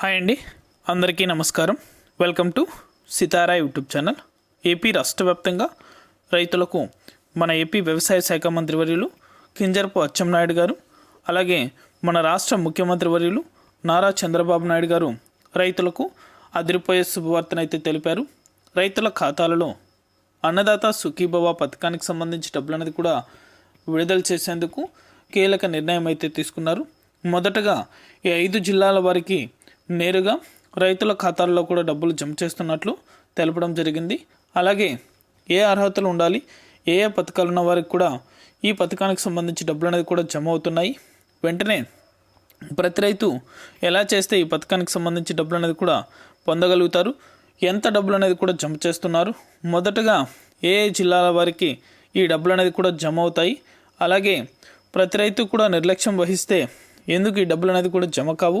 Hi అండి. అందరికీ నమస్కారం. Welcome to Sitara YouTube channel. AP రాష్ట్ర వ్యాప్తంగా రైతులకు మన ఏపీ వ్యవసాయ శాఖ మంత్రి వర్యులు కింజరపు అచ్చెంనాయుడు గారు అలాగే మన రాష్ట్ర ముఖ్యమంత్రి వర్యులు నారా చంద్రబాబు నాయుడు గారు రైతులకు అదిరిపోయే శుభవార్తనైతే తెలిపారు. రైతుల ఖాతాలలో అన్నదాత సుఖీభవ పథకానికి సంబంధించి డబ్బులు అనేది కూడా విడుదల చేసేందుకు కీలక నిర్ణయం అయితే తీసుకున్నారు. మొదటగా ఈ ఐదు జిల్లాల వారికి నేరుగా రైతుల ఖాతాల్లో కూడా డబ్బులు జమ చేస్తున్నట్లు తెలపడం జరిగింది. అలాగే ఏ అర్హతలు ఉండాలి ఏ ఏ పథకాలు ఉన్న వారికి కూడా ఈ పథకానికి సంబంధించి డబ్బులు అనేది కూడా జమ అవుతున్నాయి. వెంటనే ప్రతి రైతు ఎలా చేస్తే ఈ పథకానికి సంబంధించి డబ్బులు అనేది కూడా పొందగలుగుతారు? ఎంత డబ్బులు అనేది కూడా జమ చేస్తున్నారు? మొదటగా ఏ ఏ జిల్లాల వారికి ఈ డబ్బులు అనేది కూడా జమ అవుతాయి? అలాగే ప్రతి రైతు కూడా నిర్లక్ష్యం వహిస్తే ఎందుకు ఈ డబ్బులు అనేది కూడా జమ కావు?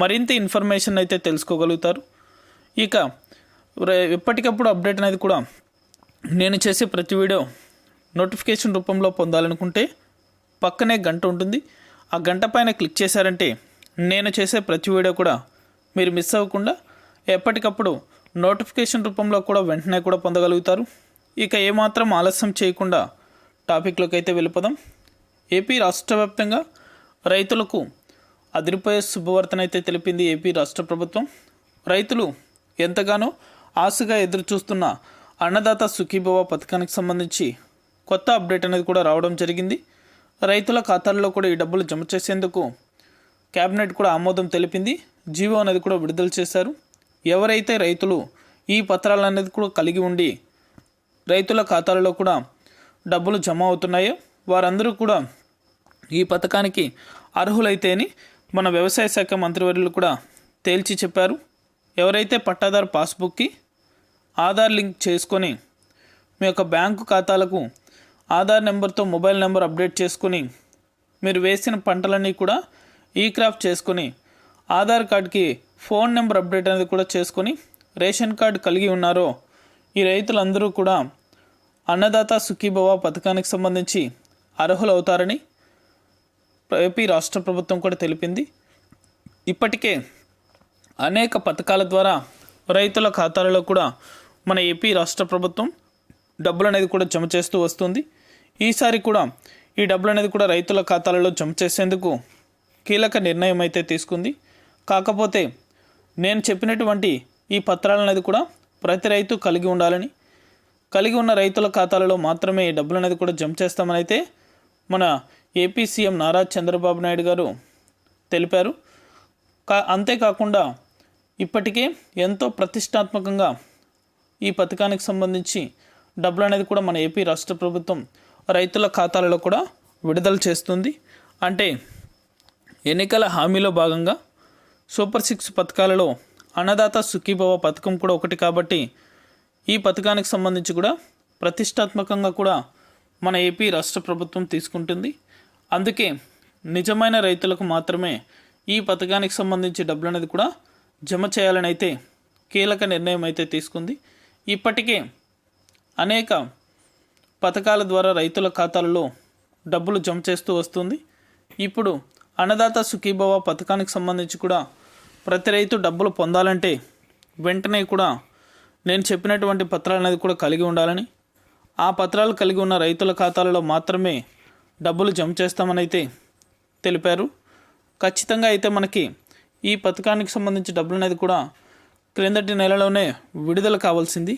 మరింత ఇన్ఫర్మేషన్ అయితే తెలుసుకోగలుగుతారు. ఇక ఎప్పటికప్పుడు అప్డేట్ అనేది కూడా నేను చేసే ప్రతి వీడియో నోటిఫికేషన్ రూపంలో పొందాలనుకుంటే పక్కనే గంట ఉంటుంది. ఆ గంట పైన క్లిక్ చేశారంటే నేను చేసే ప్రతి వీడియో కూడా మీరు మిస్ అవ్వకుండా ఎప్పటికప్పుడు నోటిఫికేషన్ రూపంలో కూడా వెంటనే కూడా పొందగలుగుతారు. ఇక ఏమాత్రం ఆలస్యం చేయకుండా టాపిక్లోకి అయితే వెళ్ళిపోదాం. ఏపీ రాష్ట్ర వ్యాప్తంగా రైతులకు అదిరిపోయే శుభవార్తనైతే తెలిపింది ఏపీ రాష్ట్ర ప్రభుత్వం. రైతులు ఎంతగానో ఆశగా ఎదురుచూస్తున్న అన్నదాత సుఖీభవ పథకానికి సంబంధించి కొత్త అప్డేట్ అనేది కూడా రావడం జరిగింది. రైతుల ఖాతాల్లో కూడా ఈ డబ్బులు జమ చేసేందుకు కేబినెట్ కూడా ఆమోదం తెలిపింది. జీవో అనేది కూడా విడుదల చేశారు. ఎవరైతే రైతులు ఈ పత్రాలు అనేది కూడా కలిగి ఉండి రైతుల ఖాతాలలో కూడా డబ్బులు జమ అవుతున్నాయో వారందరూ కూడా ఈ పథకానికి అర్హులైతేని మన వ్యవసాయ శాఖ మంత్రివర్యులు కూడా తేల్చి చెప్పారు. ఎవరైతే పట్టాదారు పాస్బుక్కి ఆధార్ లింక్ చేసుకొని మీ యొక్క బ్యాంకు ఖాతాలకు ఆధార్ నెంబర్తో మొబైల్ నెంబర్ అప్డేట్ చేసుకొని మీరు వేసిన పంటలన్నీ కూడా ఈ క్రాఫ్ట్ చేసుకొని ఆధార్ కార్డ్కి ఫోన్ నెంబర్ అప్డేట్ అనేది కూడా చేసుకొని రేషన్ కార్డు కలిగి ఉన్నారో ఈ రైతులందరూ కూడా అన్నదాత సుఖీభవ పథకానికి సంబంధించి అర్హులు అవుతారని ఏపీ రాష్ట్ర ప్రభుత్వం కూడా తెలిపింది. ఇప్పటికే అనేక పథకాల ద్వారా రైతుల ఖాతాలలో కూడా మన ఏపీ రాష్ట్ర ప్రభుత్వం డబ్బులు అనేది కూడా జమ చేస్తూ వస్తుంది. ఈసారి కూడా ఈ డబ్బులు అనేది కూడా రైతుల ఖాతాలలో జమ చేసేందుకు కీలక నిర్ణయం అయితే తీసుకుంది. కాకపోతే నేను చెప్పినటువంటి ఈ పత్రాలు అనేది కూడా ప్రతి రైతు కలిగి ఉండాలని కలిగి ఉన్న రైతుల ఖాతాలలో మాత్రమే ఈ డబ్బులు అనేది కూడా జమ చేస్తామని అయితే మన ఏపీ సీఎం నారా చంద్రబాబు నాయుడు గారు తెలిపారు. కా అంతేకాకుండా ఇప్పటికే ఎంతో ప్రతిష్టాత్మకంగా ఈ పథకానికి సంబంధించి డబ్బులు అనేది కూడా మన ఏపీ రాష్ట్ర ప్రభుత్వం రైతుల ఖాతాలలో కూడా విడుదల చేస్తుంది. అంటే ఎన్నికల హామీలో భాగంగా సూపర్ సిక్స్ పథకాలలో అన్నదాత సుఖీభవ పథకం కూడా ఒకటి కాబట్టి ఈ పథకానికి సంబంధించి కూడా ప్రతిష్టాత్మకంగా కూడా మన ఏపీ రాష్ట్ర ప్రభుత్వం తీసుకుంటుంది. అందుకే నిజమైన రైతులకు మాత్రమే ఈ పథకానికి సంబంధించి డబ్బులు అనేది కూడా జమ చేయాలని అయితే కీలక నిర్ణయం అయితే తీసుకుంది. ఇప్పటికే అనేక పథకాల ద్వారా రైతుల ఖాతాలలో డబ్బులు జమ చేస్తూ వస్తుంది. ఇప్పుడు అన్నదాత సుఖీభవ పథకానికి సంబంధించి కూడా ప్రతి రైతు డబ్బులు పొందాలంటే వెంటనే కూడా నేను చెప్పినటువంటి పత్రాలు అనేది కూడా కలిగి ఉండాలని ఆ పత్రాలు కలిగి ఉన్న రైతుల ఖాతాలలో మాత్రమే డబ్బులు జమ చేస్తామని అయితే తెలిపారు. ఖచ్చితంగా అయితే మనకి ఈ పథకానికి సంబంధించి డబ్బులు అనేది కూడా క్రిందటి నెలలోనే విడుదల కావాల్సింది.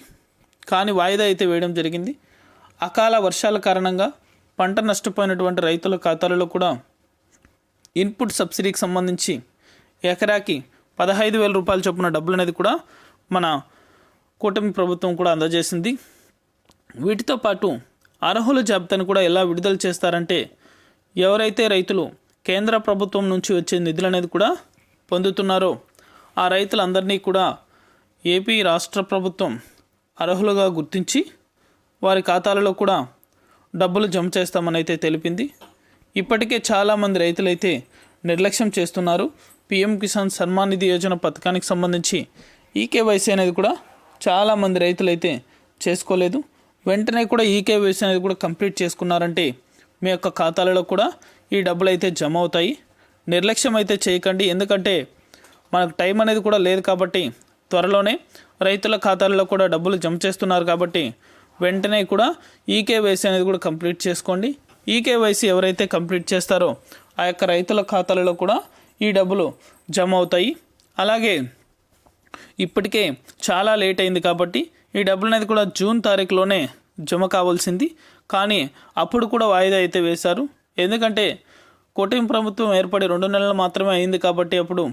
కానీ వాయిదా అయితే వేయడం జరిగింది. అకాల వర్షాల కారణంగా పంట నష్టపోయినటువంటి రైతుల ఖాతాలలో కూడా ఇన్పుట్ సబ్సిడీకి సంబంధించి ఎకరాకి పదహైదు వేల రూపాయల చొప్పున డబ్బులు అనేది కూడా మన కూటమి ప్రభుత్వం కూడా అందజేసింది. వీటితో పాటు అర్హుల జాబితాను కూడా ఎలా విడుదల చేస్తారంటే ఎవరైతే రైతులు కేంద్ర ప్రభుత్వం నుంచి వచ్చే నిధులు అనేది కూడా పొందుతున్నారో ఆ రైతులందరినీ కూడా ఏపీ రాష్ట్ర ప్రభుత్వం అర్హులుగా గుర్తించి వారి ఖాతాలలో కూడా డబ్బులు జమ చేస్తామని అయితే తెలిపింది. ఇప్పటికే చాలామంది రైతులైతే నిర్లక్ష్యం చేస్తున్నారు. పిఎం కిసాన్ సన్మాన్ నిధి యోజన పథకానికి సంబంధించి ఈకేవైసీ అనేది కూడా చాలామంది రైతులైతే చేసుకోలేదు. వెంటనే కూడా ఈకేవైసీ అనేది కూడా కంప్లీట్ చేసుకున్నారంటే మీ యొక్క ఖాతాలలో కూడా ఈ డబ్బులు అయితే జమ అవుతాయి. నిర్లక్ష్యం అయితే చేయకండి. ఎందుకంటే మనకు టైం అనేది కూడా లేదు కాబట్టి త్వరలోనే రైతుల ఖాతాలలో కూడా డబ్బులు జమ చేస్తున్నారు కాబట్టి వెంటనే కూడా ఈకేవైసీ అనేది కూడా కంప్లీట్ చేసుకోండి. ఈకేవైసీ ఎవరైతే కంప్లీట్ చేస్తారో ఆ యొక్క రైతుల ఖాతాలలో కూడా ఈ డబ్బులు జమ అవుతాయి. అలాగే ఇప్పటికే చాలా లేట్ అయింది కాబట్టి ఈ డబ్బులు అనేది కూడా జూన్ తారీఖులోనే జమ కావాల్సింది. కానీ అప్పుడు కూడా వాయిదా అయితే వేశారు. ఎందుకంటే కూటమి ప్రభుత్వం ఏర్పడి రెండు నెలలు మాత్రమే అయింది కాబట్టి అప్పుడు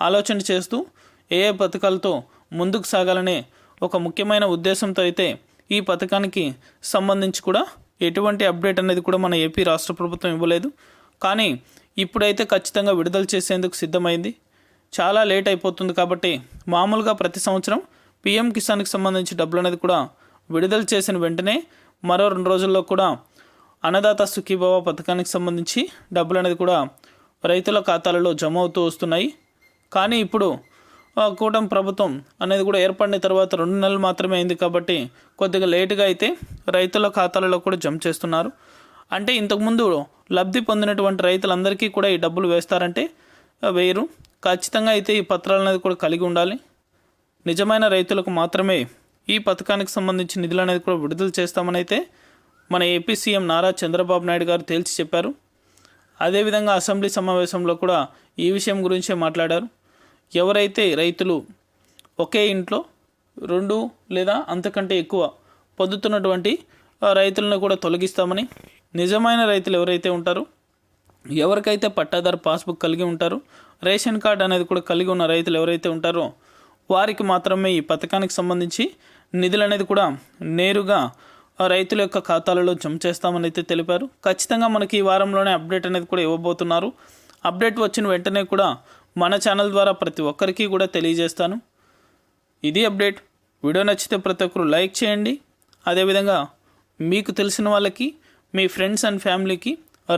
ఆలోచన చేస్తూ ఏ ఏ పథకాలతో ముందుకు సాగాలనే ఒక ముఖ్యమైన ఉద్దేశంతో అయితే ఈ పథకానికి సంబంధించి కూడా ఎటువంటి అప్డేట్ అనేది కూడా మన ఏపీ రాష్ట్ర ప్రభుత్వం ఇవ్వలేదు. కానీ ఇప్పుడైతే ఖచ్చితంగా విడుదల చేసేందుకు సిద్ధమైంది. చాలా లేట్ అయిపోతుంది కాబట్టి మామూలుగా ప్రతి సంవత్సరం పిఎం కిసాన్కి సంబంధించి డబ్బులు అనేది కూడా విడుదల చేసిన వెంటనే మరో రెండు రోజుల్లో కూడా అన్నదాత సుఖీభావ పథకానికి సంబంధించి డబ్బులు అనేది కూడా రైతుల ఖాతాలలో జమ అవుతూ వస్తున్నాయి. కానీ ఇప్పుడు కూటమి ప్రభుత్వం అనేది కూడా ఏర్పడిన తర్వాత రెండు నెలలు మాత్రమే అయింది కాబట్టి కొద్దిగా లేటుగా అయితే రైతుల ఖాతాలలో కూడా జమ చేస్తున్నారు. అంటే ఇంతకుముందు లబ్ధి పొందినటువంటి రైతులందరికీ కూడా ఈ డబ్బులు వేస్తారంటే వేయరు. ఖచ్చితంగా అయితే ఈ పత్రాలు అనేది కూడా కలిగి ఉండాలి. నిజమైన రైతులకు మాత్రమే ఈ పథకానికి సంబంధించి నిధులు అనేది కూడా విడుదల చేస్తామని అయితే మన ఏపీ సీఎం నారా చంద్రబాబు నాయుడు గారు తేల్చి చెప్పారు. అదేవిధంగా అసెంబ్లీ సమావేశంలో కూడా ఈ విషయం గురించే మాట్లాడారు. ఎవరైతే రైతులు ఒకే ఇంట్లో రెండు లేదా అంతకంటే ఎక్కువ పొందుతున్నటువంటి రైతులను కూడా తొలగిస్తామని నిజమైన రైతులు ఎవరైతే ఉంటారో ఎవరికైతే పట్టాదారు పాస్బుక్ కలిగి ఉంటారో రేషన్ కార్డు అనేది కూడా కలిగి ఉన్న రైతులు ఎవరైతే ఉంటారో వారికి మాత్రమే ఈ పథకానికి సంబంధించి నిధులు అనేది కూడా నేరుగా రైతుల యొక్క ఖాతాలలో జమ చేస్తామని అయితే తెలిపారు. ఖచ్చితంగా మనకి ఈ వారంలోనే అప్డేట్ అనేది కూడా ఇవ్వబోతున్నారు. అప్డేట్ వచ్చిన వెంటనే కూడా మన ఛానల్ ద్వారా ప్రతి ఒక్కరికి కూడా తెలియజేస్తాను. ఇది అప్డేట్. వీడియో నచ్చితే ప్రతి ఒక్కరు లైక్ చేయండి. అదేవిధంగా మీకు తెలిసిన వాళ్ళకి మీ ఫ్రెండ్స్ అండ్ ఫ్యామిలీకి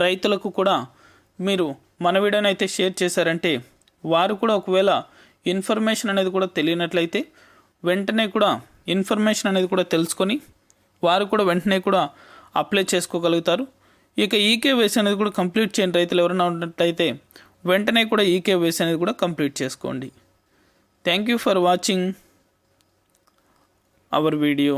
రైతులకు కూడా మీరు మన వీడియోని అయితే షేర్ చేశారంటే వారు కూడా ఒకవేళ ఇన్ఫర్మేషన్ అనేది కూడా తెలియనట్లయితే వెంటనే కూడా ఇన్ఫర్మేషన్ అనేది కూడా తెలుసుకొని వారు కూడా వెంటనే కూడా అప్లై చేసుకోగలుగుతారు. ఇక ఈకేవైసీ అనేది కూడా కంప్లీట్ చేయని రైతులు ఎవరైనా ఉన్నట్లయితే వెంటనే కూడా ఈకేవైసీ అనేది కూడా కంప్లీట్ చేసుకోండి. Thank you for watching our video